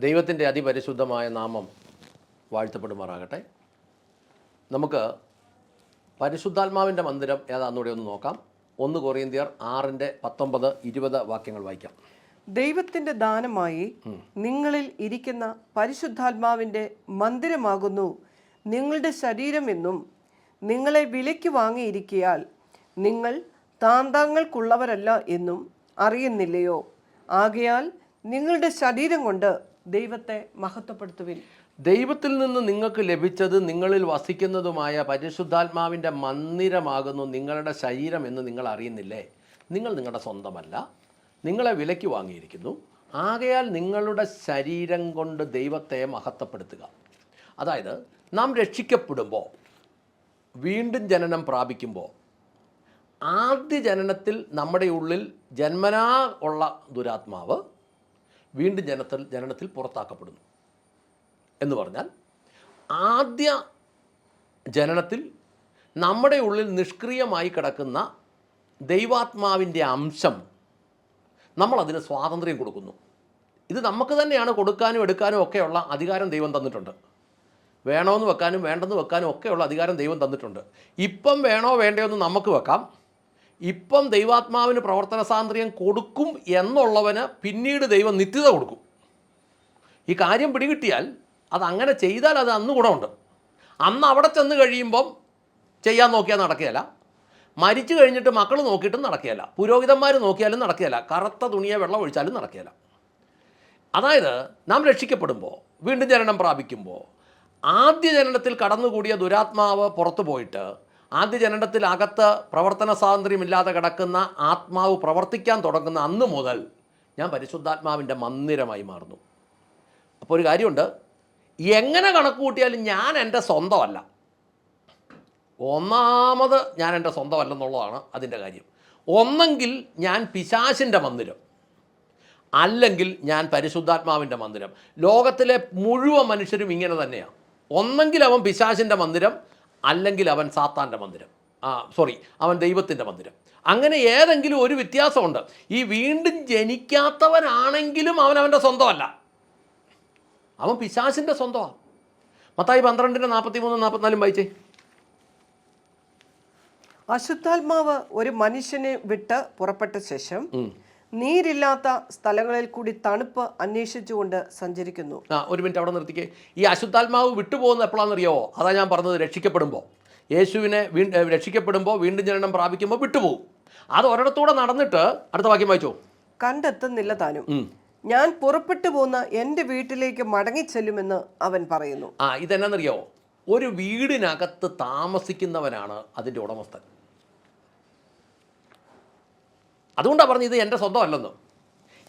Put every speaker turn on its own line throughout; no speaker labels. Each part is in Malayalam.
ദൈവത്തിന്റെ അതിപരിശുദ്ധമായ നാമം വാഴ്ത്തപ്പെടുമാറാകട്ടെ. നമുക്ക് പരിശുദ്ധാത്മാവിന്റെ മന്ദിരം ഏതാണെന്നൂടെ ഒന്ന് നോക്കാം. ഒന്ന് കൊറിയന്തിയർ ആറിന്റെ പത്തൊമ്പത് ഇരുപത് വാക്യങ്ങൾ വായിക്കാം.
ദൈവത്തിന്റെ ദാനമായി നിങ്ങളിൽ ഇരിക്കുന്ന പരിശുദ്ധാത്മാവിന്റെ മന്ദിരമാകുന്നു. നിങ്ങളുടെ ശരീരമെന്നും നിങ്ങളെ വിലയ്ക്ക് വാങ്ങിയിരിക്കിയാൽ നിങ്ങൾ താന്താങ്ങൾക്കുള്ളവരല്ല എന്നും അറിയുന്നില്ലയോ? ആകയാൽ നിങ്ങളുടെ ശരീരം കൊണ്ട് ദൈവത്തെ മഹത്വപ്പെടുത്തുവിൻ.
ദൈവത്തിൽ നിന്ന് നിങ്ങൾക്ക് ലഭിച്ചത് നിങ്ങളിൽ വസിക്കുന്നതുമായ പരിശുദ്ധാത്മാവിന്റെ മന്ദിരമാകുന്നു നിങ്ങളുടെ ശരീരം എന്ന് നിങ്ങൾ അറിയുന്നില്ലേ? നിങ്ങൾ നിങ്ങളുടെ സ്വന്തമല്ല. നിങ്ങളെ വിലയ്ക്ക് വാങ്ങിയിരിക്കുന്നു. ആകയാൽ നിങ്ങളുടെ ശരീരം കൊണ്ട് ദൈവത്തെ മഹത്വപ്പെടുത്തുക. അതായത് നാം രക്ഷിക്കപ്പെടുമ്പോൾ വീണ്ടും ജനനം പ്രാപിക്കുമ്പോൾ ആദ്യ ജനനത്തിൽ നമ്മുടെ ഉള്ളിൽ ജന്മനാ ഉള്ള ദുരാത്മാവ് വീണ്ടും ജനത്തിൽ ജനനത്തിൽ പുറത്താക്കപ്പെടുന്നു. എന്ന് പറഞ്ഞാൽ ആദ്യ ജനനത്തിൽ നമ്മുടെ ഉള്ളിൽ നിഷ്ക്രിയമായി കിടക്കുന്ന ദൈവാത്മാവിന്റെ അംശം നമ്മളതിന് സ്വാതന്ത്ര്യം കൊടുക്കുന്നു. ഇത് നമുക്ക് തന്നെയാണ് കൊടുക്കാനും എടുക്കാനും ഒക്കെയുള്ള അധികാരം ദൈവം തന്നിട്ടുണ്ട്. വേണമെന്ന് വെക്കാനും വേണ്ടെന്ന് വെക്കാനും ഒക്കെയുള്ള അധികാരം ദൈവം തന്നിട്ടുണ്ട്. ഇപ്പം വേണോ വേണ്ടയോ എന്ന് നമുക്ക് വെക്കാം. ഇപ്പം ദൈവാത്മാവിന് പ്രവർത്തന സ്വാതന്ത്ര്യം കൊടുക്കും എന്നുള്ളവന് പിന്നീട് ദൈവം നിത്യത കൊടുക്കും. ഈ കാര്യം പിടികിട്ടിയാൽ അത് അങ്ങനെ ചെയ്താൽ അത് അന്ന് ഗുണമുണ്ട്. അന്ന് അവിടെ ചെന്ന് കഴിയുമ്പം ചെയ്യാൻ നോക്കിയാൽ നടക്കുകയില്ല. മരിച്ചു കഴിഞ്ഞിട്ട് മക്കൾ നോക്കിയിട്ടും നടക്കുകയില്ല. പുരോഹിതന്മാർ നോക്കിയാലും നടക്കുകയില്ല. കറുത്ത തുണിയെ വെള്ളം ഒഴിച്ചാലും നടക്കുകയില്ല. അതായത് നാം രക്ഷിക്കപ്പെടുമ്പോൾ വീണ്ടും ജനനം പ്രാപിക്കുമ്പോൾ ആദ്യ ജനനത്തിൽ കടന്നുകൂടിയ ദുരാത്മാവ് പുറത്തു പോയിട്ട് ആദ്യ ജനനത്തിൽ അകത്ത് പ്രവർത്തന സ്വാതന്ത്ര്യമില്ലാതെ കിടക്കുന്ന ആത്മാവ് പ്രവർത്തിക്കാൻ തുടങ്ങുന്ന അന്ന് മുതൽ ഞാൻ പരിശുദ്ധാത്മാവിന്റെ മന്ദിരമായി മാറുന്നു. അപ്പോൾ ഒരു കാര്യമുണ്ട്. എങ്ങനെ കണക്ക് കൂട്ടിയാലും ഞാൻ എന്റെ സ്വന്തമല്ല. ഒന്നാമത് ഞാൻ എന്റെ സ്വന്തമല്ലെന്നുള്ളതാണ് അതിന്റെ കാര്യം. ഒന്നെങ്കിൽ ഞാൻ പിശാശിന്റെ മന്ദിരം. അല്ലെങ്കിൽ ഞാൻ പരിശുദ്ധാത്മാവിന്റെ മന്ദിരം. ലോകത്തിലെ മുഴുവൻ മനുഷ്യരും ഇങ്ങനെ തന്നെയാണ് ഒന്നെങ്കിൽ അവൻ പിശാശിന്റെ മന്ദിരം അല്ലെങ്കിൽ അവൻ സാത്താന്റെ മന്ദിരം. ആ സോറി അവൻ ദൈവത്തിന്റെ മന്ദിരം. അങ്ങനെ ഏതെങ്കിലും ഒരു വ്യത്യാസമുണ്ട്. ഈ വീണ്ടും ജനിക്കാത്തവനാണെങ്കിലും അവൻ അവന്റെ സ്വന്തമല്ല. അവൻ പിശാശിന്റെ സ്വന്തമാണ് മത്തായി പന്ത്രണ്ടിന്റെ നാൽപ്പത്തി മൂന്ന് നാൽപ്പത്തിനാലും വായിച്ചേ.
അശുദ്ധാത്മാവ് ഒരു മനുഷ്യനെ വിട്ട് പുറപ്പെട്ട ശേഷം നീരില്ലാത്ത സ്ഥലങ്ങളിൽ കൂടി തണുപ്പ് അന്വേഷിച്ചുകൊണ്ട് സഞ്ചരിക്കുന്നു.
ആ ഒരു മിനിറ്റ് അവിടെ നിർത്തിക്കേ. ഈ അശുദ്ധാത്മാവ് വിട്ടുപോകുന്നത് എപ്പോഴാണെന്നറിയോ അതാ ഞാൻ പറഞ്ഞത് രക്ഷിക്കപ്പെടുമ്പോൾ. യേശുവിനെ വീ രക്ഷിക്കപ്പെടുമ്പോൾ വീണ്ടും ജനനം പ്രാപിക്കുമ്പോൾ വിട്ടുപോകും. അത് ഒരിടത്തൂടെ നടന്നിട്ട് അടുത്ത വാക്യം വായിച്ചോ.
കണ്ടെത്തുന്നില്ല താനും. ഞാൻ പുറപ്പെട്ടു പോകുന്ന എന്റെ വീട്ടിലേക്ക് മടങ്ങിച്ചെല്ലുമെന്ന് അവൻ പറയുന്നു.
ആ ഇതെന്നറിയോ ഒരു വീടിനകത്ത് താമസിക്കുന്നവനാണ് അതിന്റെ ഉടമസ്ഥൻ. അതുകൊണ്ടാണ് പറഞ്ഞത് ഇത് എന്റെ സ്വന്തമല്ലെന്ന്.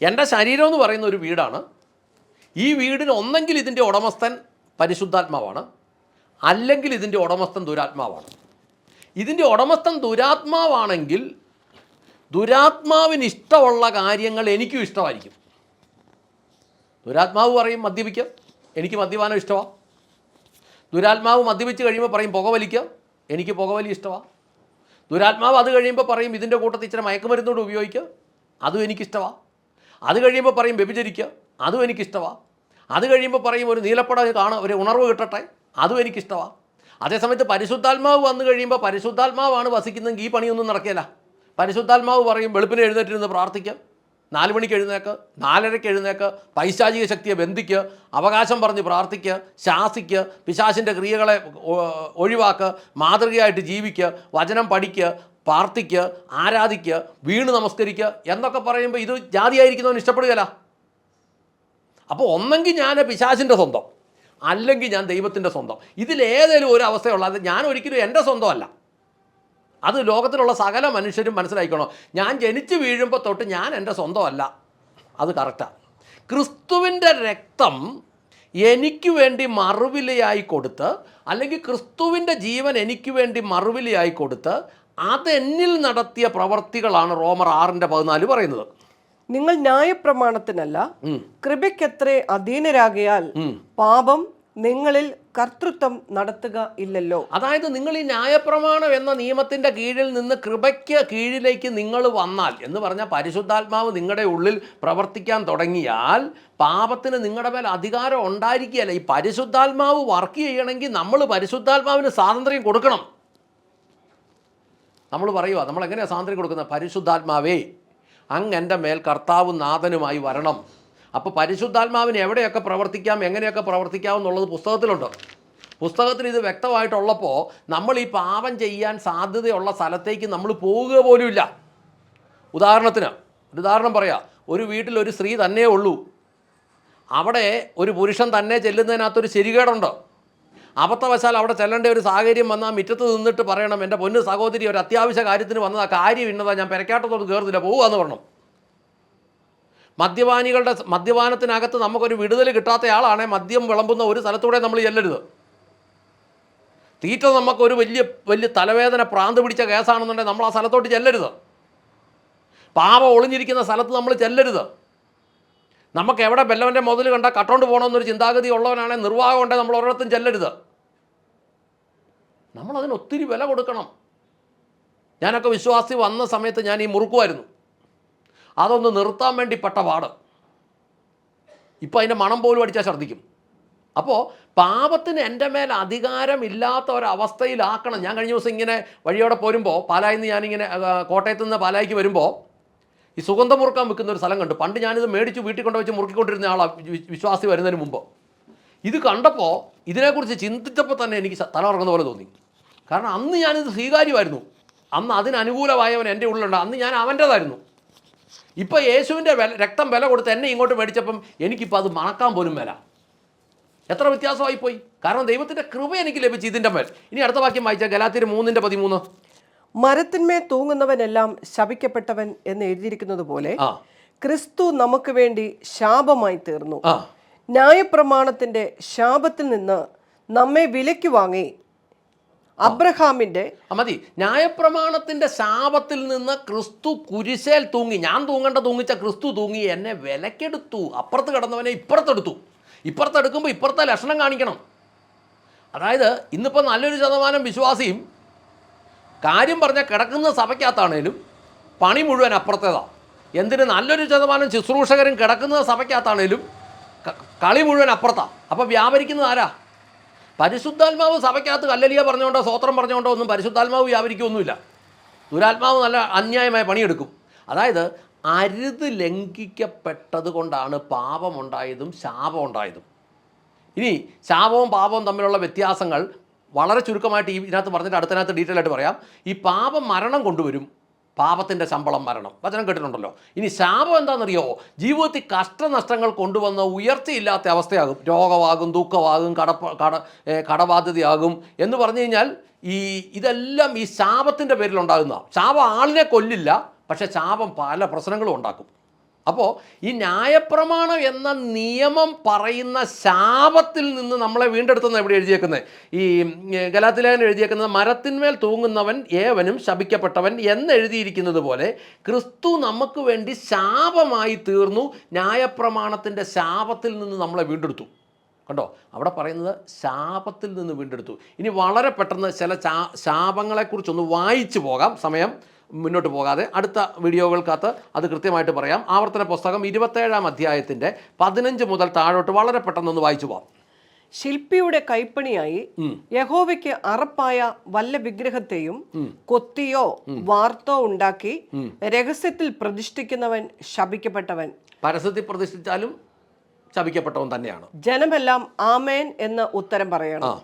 എന്റെ ശരീരം എന്ന് പറയുന്ന ഒരു വീടാണ്. ഈ വീടിന് ഒന്നെങ്കിൽ ഇതിന്റെ ഉടമസ്ഥൻ പരിശുദ്ധാത്മാവാണ്. അല്ലെങ്കിൽ ഇതിന്റെ ഉടമസ്ഥൻ ദുരാത്മാവാണ്. ഇതിന്റെ ഉടമസ്ഥൻ ദുരാത്മാവാണെങ്കിൽ ദുരാത്മാവിന് ഇഷ്ടമുള്ള കാര്യങ്ങൾ എനിക്കും ഇഷ്ടമായിരിക്കും. ദുരാത്മാവ് പറയും മദ്യപിക്കാം എനിക്ക് മദ്യപാനം ഇഷ്ടമാണ് ദുരാത്മാവ് മദ്യപിച്ച് കഴിയുമ്പോൾ പറയും പുകവലിക്കാം എനിക്ക് പുകവലി ഇഷ്ടമാണ് ദുരാത്മാവ് അത് കഴിയുമ്പോൾ പറയും ഇതിന്റെ കൂട്ടത്തിൽ ഇച്ചിരി മയക്കുമരുന്നോട് ഉപയോഗിക്കുക അതും എനിക്കിഷ്ടമാണ് അത് കഴിയുമ്പോൾ പറയും വ്യഭിചരിക്കുക അതും എനിക്കിഷ്ടമാണ് അത് കഴിയുമ്പോൾ പറയും ഒരു നീലപ്പട കാണ ഒരു ഉണർവ് കിട്ടട്ടെ. അതും എനിക്കിഷ്ടമാണ് അതേസമയത്ത് പരിശുദ്ധാത്മാവ് വന്നു കഴിയുമ്പോൾ പരിശുദ്ധാത്മാവാണ് വസിക്കുന്നതെങ്കിൽ ഈ പണിയൊന്നും നടക്കില്ല പരിശുദ്ധാത്മാവ് പറയും വെളുപ്പിന് എഴുന്നേറ്റിരുന്ന് പ്രാർത്ഥിക്കുക നാല് മണിക്ക് എഴുന്നേക്ക് നാലരയ്ക്ക് എഴുന്നേക്ക് പൈശാചിക ശക്തിയെ ബന്ധിക്ക് അവകാശം പറഞ്ഞ് പ്രാർത്ഥിക്ക് ശാസിക്ക് പിശാസിന്റെ ക്രിയകളെ ഒഴിവാക്ക് മാതൃകയായിട്ട് ജീവിക്ക് വചനം പഠിക്ക് പ്രാർത്ഥിക്ക് ആരാധിക്ക് വീണ് നമസ്കരിക്ക് എന്നൊക്കെ പറയുമ്പോൾ ഇത് ജാതിയായിരിക്കുന്നവൻ ഇഷ്ടപ്പെടുകയല്ല. അപ്പോൾ ഒന്നെങ്കിൽ ഞാൻ പിശാചിന്റെ സ്വന്തം അല്ലെങ്കിൽ ഞാൻ ദൈവത്തിന്റെ സ്വന്തം. ഇതിലേതെങ്കിലും ഒരു അവസ്ഥയുള്ളത് ഞാൻ ഒരിക്കലും എന്റെ സ്വന്തമല്ല. അത് ലോകത്തിലുള്ള സകല മനുഷ്യരും മനസ്സിലാക്കണം ഞാൻ ജനിച്ചു വീഴുമ്പോൾ തൊട്ട് ഞാൻ എന്റെ സ്വന്തമല്ല. അത് കറക്റ്റാണ് ക്രിസ്തുവിന്റെ രക്തം എനിക്ക് വേണ്ടി മറുവിലയായി കൊടുത്ത് അല്ലെങ്കിൽ ക്രിസ്തുവിന്റെ ജീവൻ എനിക്ക് വേണ്ടി മറുവിലയായി കൊടുത്ത് അതെന്നിൽ നടത്തിയ പ്രവർത്തികളാണ് റോമർ ആറിന്റെ പതിനാല് പറയുന്നത്.
നിങ്ങൾ ന്യായപ്രമാണത്തിനല്ല കൃപയ്ക്കത്രേ അധീനരാകയാൽ പാപം നിങ്ങളിൽ കർത്തൃത്വം നടത്തുക ഇല്ലല്ലോ.
അതായത് നിങ്ങൾ ഈ ന്യായപ്രമാണം എന്ന നിയമത്തിന്റെ കീഴിൽ നിന്ന് കൃപയ്ക്ക് കീഴിലേക്ക് നിങ്ങൾ വന്നാൽ എന്ന് പറഞ്ഞാൽ പരിശുദ്ധാത്മാവ് നിങ്ങളുടെ ഉള്ളിൽ പ്രവർത്തിക്കാൻ തുടങ്ങിയാൽ പാപത്തിന് നിങ്ങളുടെ മേൽ അധികാരം ഉണ്ടായിരിക്കുകയല്ല. ഈ പരിശുദ്ധാത്മാവ് വർക്ക് ചെയ്യണമെങ്കിൽ നമ്മൾ പരിശുദ്ധാത്മാവിന് സ്വാതന്ത്ര്യം കൊടുക്കണം. നമ്മൾ പറയുക നമ്മൾ എങ്ങനെയാണ് സ്വാതന്ത്ര്യം കൊടുക്കുന്നത്? പരിശുദ്ധാത്മാവേ അങ്ങ് എന്റെ മേൽ കർത്താവും നാഥനുമായി വരണം. അപ്പോൾ പരിശുദ്ധാത്മാവിന് എവിടെയൊക്കെ പ്രവർത്തിക്കാം എങ്ങനെയൊക്കെ പ്രവർത്തിക്കാം എന്നുള്ളത് പുസ്തകത്തിലുണ്ട്. പുസ്തകത്തിൽ ഇത് വ്യക്തമായിട്ടുള്ളപ്പോൾ നമ്മൾ ഈ പാപം ചെയ്യാൻ സാധ്യതയുള്ള സ്ഥലത്തേക്ക് നമ്മൾ പോവുക പോലുമില്ല ഉദാഹരണത്തിന് ഒരു ഉദാഹരണം പറയാം. ഒരു വീട്ടിൽ ഒരു സ്ത്രീ തന്നേ ഉള്ളൂ. അവിടെ ഒരു പുരുഷൻ തന്നെ ചെല്ലുന്നതിനകത്തൊരു ശരികേടുണ്ട്. അബദ്ധവശാൽ അവിടെ ചെല്ലേണ്ട ഒരു സാഹചര്യം വന്നാൽ മുറ്റത്ത് നിന്നിട്ട് പറയണം എന്റെ പൊന്ന് സഹോദരി ഒരു അത്യാവശ്യ കാര്യത്തിന് വന്നതാ കാര്യം ഇന്നതാ ഞാൻ പെരക്കാട്ടത്തോട് കയറുന്നില്ല പോവുകയെന്ന് പറയണം മദ്യപാനികളുടെ മദ്യപാനത്തിനകത്ത് നമുക്കൊരു വിടുതൽ കിട്ടാത്ത ആളാണേ മദ്യം വിളമ്പുന്ന ഒരു സ്ഥലത്തൂടെ നമ്മൾ ചെല്ലരുത്. തീറ്റ നമുക്കൊരു വലിയ വലിയ തലവേദന പ്രാന്ത് പിടിച്ച കേസാണെന്നുണ്ടെങ്കിൽ നമ്മൾ ആ സ്ഥലത്തോട്ട് ചെല്ലരുത്. പാപ ഒളിഞ്ഞിരിക്കുന്ന സ്ഥലത്ത് നമ്മൾ ചെല്ലരുത്. നമുക്ക് എവിടെ ബെല്ലവന്റെ മുതൽ കണ്ട കട്ടോണ്ട് പോകണമെന്നൊരു ചിന്താഗതി ഉള്ളവനാണെങ്കിൽ നിർവാഹം ഉണ്ടെങ്കിൽ നമ്മൾ ഒരിടത്തും ചെല്ലരുത്. നമ്മളതിന് ഒത്തിരി വില കൊടുക്കണം. ഞാനൊക്കെ വിശ്വാസി വന്ന സമയത്ത് ഞാൻ ഈ മുറുക്കുമായിരുന്നു. അതൊന്ന് നിർത്താൻ വേണ്ടി പെട്ട പാട് ഇപ്പം അതിന്റെ മണം പോലും അടിച്ചാൽ ഛർദ്ദിക്കും. അപ്പോൾ പാപത്തിന് എന്റെ മേൽ അധികാരമില്ലാത്ത ഒരവസ്ഥയിലാക്കണം. ഞാൻ കഴിഞ്ഞ ദിവസം ഇങ്ങനെ വഴിയോടെ പോരുമ്പോൾ പാലായിൽ നിന്ന് ഞാനിങ്ങനെ കോട്ടയത്ത് നിന്ന് പാലായിക്ക് വരുമ്പോൾ ഈ സുഗന്ധം മുറുക്കാൻ വെക്കുന്ന ഒരു സ്ഥലം കണ്ടു. പണ്ട് ഞാനിത് മേടിച്ച് വീട്ടിൽ കൊണ്ടുവച്ച് മുറുക്കിക്കൊണ്ടിരുന്ന ആളാണ് വിശ്വാസി വരുന്നതിന് മുമ്പ്. ഇത് കണ്ടപ്പോൾ ഇതിനെക്കുറിച്ച് ചിന്തിച്ചപ്പോൾ തന്നെ എനിക്ക് സ- തല ഉറങ്ങുന്ന പോലെ തോന്നി. കാരണം അന്ന് ഞാനിത് സ്വീകാര്യമായിരുന്നു. അന്ന് അതിനനുകൂലമായവൻ എന്റെ ഉള്ളിലുണ്ട്. അന്ന് ഞാൻ അവന്റേതായിരുന്നു. ഇപ്പോൾ യേശുവിന്റെ വില രക്തം വില കൊടുത്ത് എന്നെ ഇങ്ങോട്ട് മേടിച്ചപ്പം എനിക്കിപ്പോൾ അത് മണക്കാൻ പോലും വില എത്ര വ്യത്യാസമായി പോയി? കാരണം ദൈവത്തിന്റെ കൃപ എനിക്ക് ലഭിച്ചു ഇതിന്റെ മേൽ. ഇനി അടുത്ത വാക്യം വായിച്ചാൽ ഗലാത്തിരി മൂന്നിന്റെ പതിമൂന്ന്.
മരത്തിന്മേൽ തൂങ്ങുന്നവനെല്ലാം ശപിക്കപ്പെട്ടവൻ എന്ന് എഴുതിയിരിക്കുന്നത് പോലെ ക്രിസ്തു നമുക്ക് വേണ്ടി ശാപമായി തീർന്നു. ന്യായപ്രമാണത്തിന്റെ ശാപത്തിൽ നിന്ന് നമ്മെ വിലയ്ക്ക് വാങ്ങി. അബ്രഹാമിന്റെ
മതി. ന്യായപ്രമാണത്തിന്റെ ശാപത്തിൽ നിന്ന് ക്രിസ്തു കുരിശേൽ തൂങ്ങി. ഞാൻ തൂങ്ങേണ്ട തൂങ്ങിച്ച ക്രിസ്തു തൂങ്ങി എന്നെ വിലക്കെടുത്തു. അപ്പുറത്ത് കിടന്നവനെ ഇപ്പുറത്തെടുത്തു. ഇപ്പുറത്തെടുക്കുമ്പോൾ ഇപ്പുറത്തെ ലക്ഷണം കാണിക്കണം. അതായത് ഇന്നിപ്പോൾ നല്ലൊരു ശതമാനം വിശ്വാസിയും കാര്യം പറഞ്ഞാൽ കിടക്കുന്ന സഭയ്ക്കകത്താണേലും പണി മുഴുവൻ അപ്പുറത്തേതാണ് എന്തിന് നല്ലൊരു ശതമാനം ശുശ്രൂഷകരും കിടക്കുന്ന സഭയ്ക്കകത്താണേലും കളി മുഴുവൻ അപ്പുറത്താണ് അപ്പോൾ വ്യാപരിക്കുന്നത് ആരാ? പരിശുദ്ധാത്മാവ് സഭയ്ക്കകത്ത് കല്ലലിയ പറഞ്ഞുകൊണ്ടോ സ്വോത്രം പറഞ്ഞുകൊണ്ടോ ഒന്നും പരിശുദ്ധാത്മാവ് വ്യാപരിക്കൊന്നുമില്ല. ദുരാത്മാവ് നല്ല അന്യായമായ പണിയെടുക്കും. അതായത് അരുത് ലംഘിക്കപ്പെട്ടത് കൊണ്ടാണ് പാപമുണ്ടായതും ശാപമുണ്ടായതും. ഇനി ശാപവും പാപവും തമ്മിലുള്ള വ്യത്യാസങ്ങൾ വളരെ ചുരുക്കമായിട്ട് ഈ ഇതിനകത്ത് പറഞ്ഞിട്ട് അടുത്തതിനകത്ത് ഡീറ്റെയിൽ ആയിട്ട് പറയാം. ഈ പാപം മരണം കൊണ്ടുവരും. പാപത്തിന്റെ ശമ്പളം മരണം. വചനം കേട്ടിട്ടുണ്ടല്ലോ. ഇനി ശാപം എന്താണെന്നറിയോ? ജീവിതത്തിൽ കഷ്ടനഷ്ടങ്ങൾ കൊണ്ടുവന്ന ഉയർച്ചയില്ലാത്ത അവസ്ഥയാകും. രോഗമാകും ദുഃഖമാകും കടപ്പ കട കടബാധ്യതയാകും എന്ന് പറഞ്ഞു കഴിഞ്ഞാൽ ഈ ഇതെല്ലാം ഈ ശാപത്തിന്റെ പേരിലുണ്ടാകുന്ന ശാപം ആളിനെ കൊല്ലില്ല പക്ഷേ ശാപം പല പ്രശ്നങ്ങളും ഉണ്ടാക്കും. അപ്പോൾ ഈ ന്യായപ്രമാണം എന്ന നിയമം പറയുന്ന ശാപത്തിൽ നിന്ന് നമ്മളെ വീണ്ടെടുത്തുന്ന എവിടെ എഴുതിയേക്കുന്നത് ഈ ഗലാത്തിലേഖൻ എഴുതിയേക്കുന്നത് മരത്തിന്മേൽ തൂങ്ങുന്നവൻ ഏവനും ശപിക്കപ്പെട്ടവൻ എന്നെഴുതിയിരിക്കുന്നത് പോലെ ക്രിസ്തു നമുക്ക് വേണ്ടി ശാപമായി തീർന്നു ന്യായപ്രമാണത്തിന്റെ ശാപത്തിൽ നിന്ന് നമ്മളെ വീണ്ടെടുത്തു. കണ്ടോ? അവിടെ പറയുന്നത് ശാപത്തിൽ നിന്ന് വീണ്ടെടുത്തു. ഇനി വളരെ പെട്ടെന്ന് ചില ശാപങ്ങളെക്കുറിച്ചൊന്ന് വായിച്ചു പോകാം. സമയം മുന്നോട്ട് പോകാതെ അടുത്ത വീഡിയോകൾക്കകത്ത് അത് കൃത്യമായിട്ട് പറയാം. ആവർത്തന പുസ്തകം ഇരുപത്തേഴാം അധ്യായത്തിന്റെ പതിനഞ്ച് മുതൽ താഴോട്ട് വളരെ പെട്ടെന്ന് ഒന്ന് വായിച്ചു പോകാം
ശില്പിയുടെ കൈപ്പണിയായി യഹോവയ്ക്ക് അറപ്പായ വല്ല വിഗ്രഹത്തെയും കൊത്തിയോ വാർത്തോ ഉണ്ടാക്കി രഹസ്യത്തിൽ പ്രതിഷ്ഠിക്കുന്നവൻ ശപിക്കപ്പെട്ടവൻ.
പരസ്യത്തിൽ പ്രതിഷ്ഠിച്ചാലും ശപിക്കപ്പെട്ടവൻ തന്നെയാണ്.
ജനമെല്ലാം ആമേൻ എന്ന് ഉത്തരം പറയണം.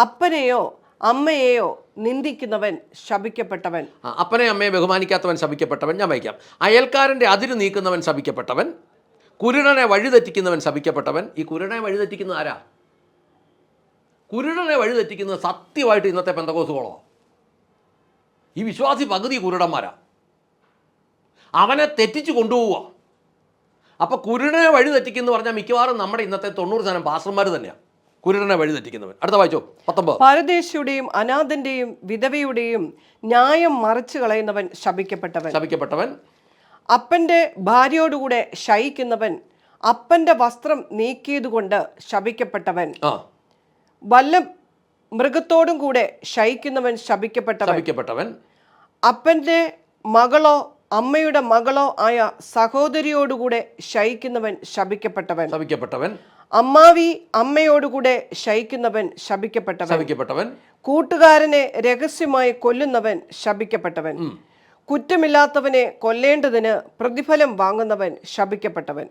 അപ്പനെയോ അമ്മയെയോ നിന്ദിക്കുന്നവൻ ശപിക്കപ്പെട്ടവൻ.
അപ്പനെ അമ്മയെ ബഹുമാനിക്കാത്തവൻ ശപിക്കപ്പെട്ടവൻ ഞാൻ വായിക്കാം അയൽക്കാരന്റെ അതിര് നീക്കുന്നവൻ ശപിക്കപ്പെട്ടവൻ കുരുടനെ വഴിതെറ്റിക്കുന്നവൻ ശപിക്കപ്പെട്ടവൻ. ഈ കുരുടനെ വഴിതെറ്റിക്കുന്നത് ആരാ? കുരുടനെ വഴിതെറ്റിക്കുന്നത് സത്യമായിട്ട് ഇന്നത്തെ പെന്തകോസുകളോ ഈ വിശ്വാസി പകുതി കുരുടന്മാരാ. അവനെ തെറ്റിച്ച് കൊണ്ടുപോവുക. അപ്പോൾ കുരുടനെ വഴിതെറ്റിക്കുന്നു പറഞ്ഞാൽ മിക്കവാറും നമ്മുടെ ഇന്നത്തെ തൊണ്ണൂറ് ശതമാനം പാസ്റ്റർമാർ തന്നെയാണ് കുരുടനെ വഴിതെറ്റിക്കുന്നവൻ. അടുത്ത വായിച്ചോ. പത്തൊമ്പത്.
പരദേശിയുടെയും അനാഥന്റെയും വിധവയുടെയും ന്യായം മറിച്ചു കളയുന്നവൻ ശപിക്കപ്പെട്ടവൻ.
ശപിക്കപ്പെട്ടവൻ.
അപ്പന്റെ ഭാര്യയോടുകൂടെ ശയിക്കുന്നവൻ അപ്പന്റെ വസ്ത്രം നീക്കിയതുകൊണ്ട് ശപിക്കപ്പെട്ടവൻ.
ആ.
വല്ല മൃഗത്തോടും കൂടെ ശയിക്കുന്നവൻ ശപിക്കപ്പെട്ടവൻ. അപ്പന്റെ മകളോ അമ്മയുടെ മകളോ ആയ സഹോദരിയോടുകൂടെ ശയിക്കുന്നവൻ ശപിക്കപ്പെട്ടവൻ.
ശപിക്കപ്പെട്ടവൻ.
അമ്മാവി അമ്മയോടുകൂടെ ശയിക്കുന്നവൻ ശപിക്കപ്പെട്ടവൻ.
ശപിക്കപ്പെട്ടവൻ.
കൂട്ടുകാരനെ രഹസ്യമായി കൊല്ലുന്നവൻ ശപിക്കപ്പെട്ടവൻ. കുറ്റമില്ലാത്തവനെ കൊല്ലേണ്ടതിന് പ്രതിഫലം വാങ്ങുന്നവൻ ശപിക്കപ്പെട്ടവൻ.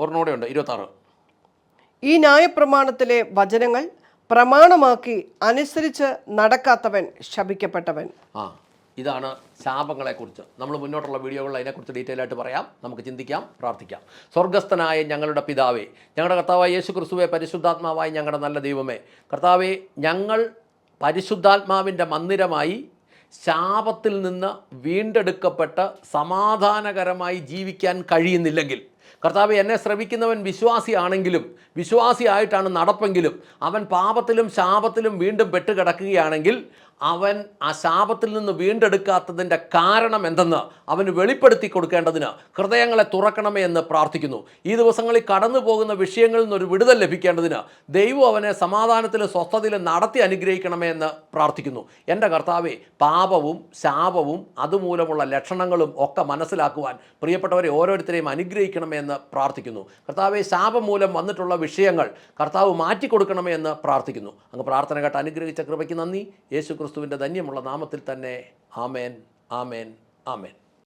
ഒരെണ്ണോടെ ഉണ്ട്
ഈ ന്യായപ്രമാണത്തിലെ വചനങ്ങൾ പ്രമാണമാക്കി അനുസരിച്ച് നടക്കാത്തവൻ ശപിക്കപ്പെട്ടവൻ.
ഇതാണ് ശാപങ്ങളെക്കുറിച്ച്. നമ്മൾ മുന്നോട്ടുള്ള വീഡിയോകളിൽ അതിനെക്കുറിച്ച് ഡീറ്റെയിൽ ആയിട്ട് പറയാം. നമുക്ക് ചിന്തിക്കാം പ്രാർത്ഥിക്കാം. സ്വർഗസ്ഥനായ ഞങ്ങളുടെ പിതാവേ ഞങ്ങളുടെ കർത്താവായ യേശു ക്രിസ്തുവെ പരിശുദ്ധാത്മാവായി ഞങ്ങളുടെ നല്ല ദൈവമേ കർത്താവെ ഞങ്ങൾ പരിശുദ്ധാത്മാവിന്റെ മന്ദിരമായി ശാപത്തിൽ നിന്ന് വീണ്ടെടുക്കപ്പെട്ട് സമാധാനകരമായി ജീവിക്കാൻ കഴിയുന്നില്ലെങ്കിൽ കർത്താവ് എന്നെ ശ്രമിക്കുന്നവൻ വിശ്വാസിയാണെങ്കിലും വിശ്വാസിയായിട്ടാണ് നടപ്പെങ്കിലും അവൻ പാപത്തിലും ശാപത്തിലും വീണ്ടും പെട്ടുകിടക്കുകയാണെങ്കിൽ അവൻ ആ ശാപത്തിൽ നിന്ന് വീണ്ടെടുക്കാത്തതിന്റെ കാരണം എന്തെന്ന് അവന് വെളിപ്പെടുത്തി കൊടുക്കേണ്ടതിന് ഹൃദയങ്ങളെ തുറക്കണമേ എന്ന് പ്രാർത്ഥിക്കുന്നു. ഈ ദിവസങ്ങളിൽ കടന്നു പോകുന്ന വിഷയങ്ങളിൽ നിന്നൊരു വിടുതൽ ലഭിക്കേണ്ടതിന് ദൈവം അവനെ സമാധാനത്തിലും സ്വസ്ഥതയിലും നടത്തി അനുഗ്രഹിക്കണമേ എന്ന് പ്രാർത്ഥിക്കുന്നു. എന്റെ കർത്താവെ പാപവും ശാപവും അതുമൂലമുള്ള ലക്ഷണങ്ങളും ഒക്കെ മനസ്സിലാക്കുവാൻ പ്രിയപ്പെട്ടവരെ ഓരോരുത്തരെയും അനുഗ്രഹിക്കണമേ എന്ന് പ്രാർത്ഥിക്കുന്നു. കർത്താവെ ശാപം മൂലം വന്നിട്ടുള്ള വിഷയങ്ങൾ കർത്താവ് മാറ്റിക്കൊടുക്കണമേ എന്ന് പ്രാർത്ഥിക്കുന്നു. അങ്ങ് പ്രാർത്ഥന കേട്ട് അനുഗ്രഹിച്ച കൃപയ്ക്ക് നന്ദി. യേശു ക്രിസ്തുവിന്റെ ധന്യമുള്ള നാമത്തിൽ തന്നെ ആമേൻ ആമേൻ ആമേൻ.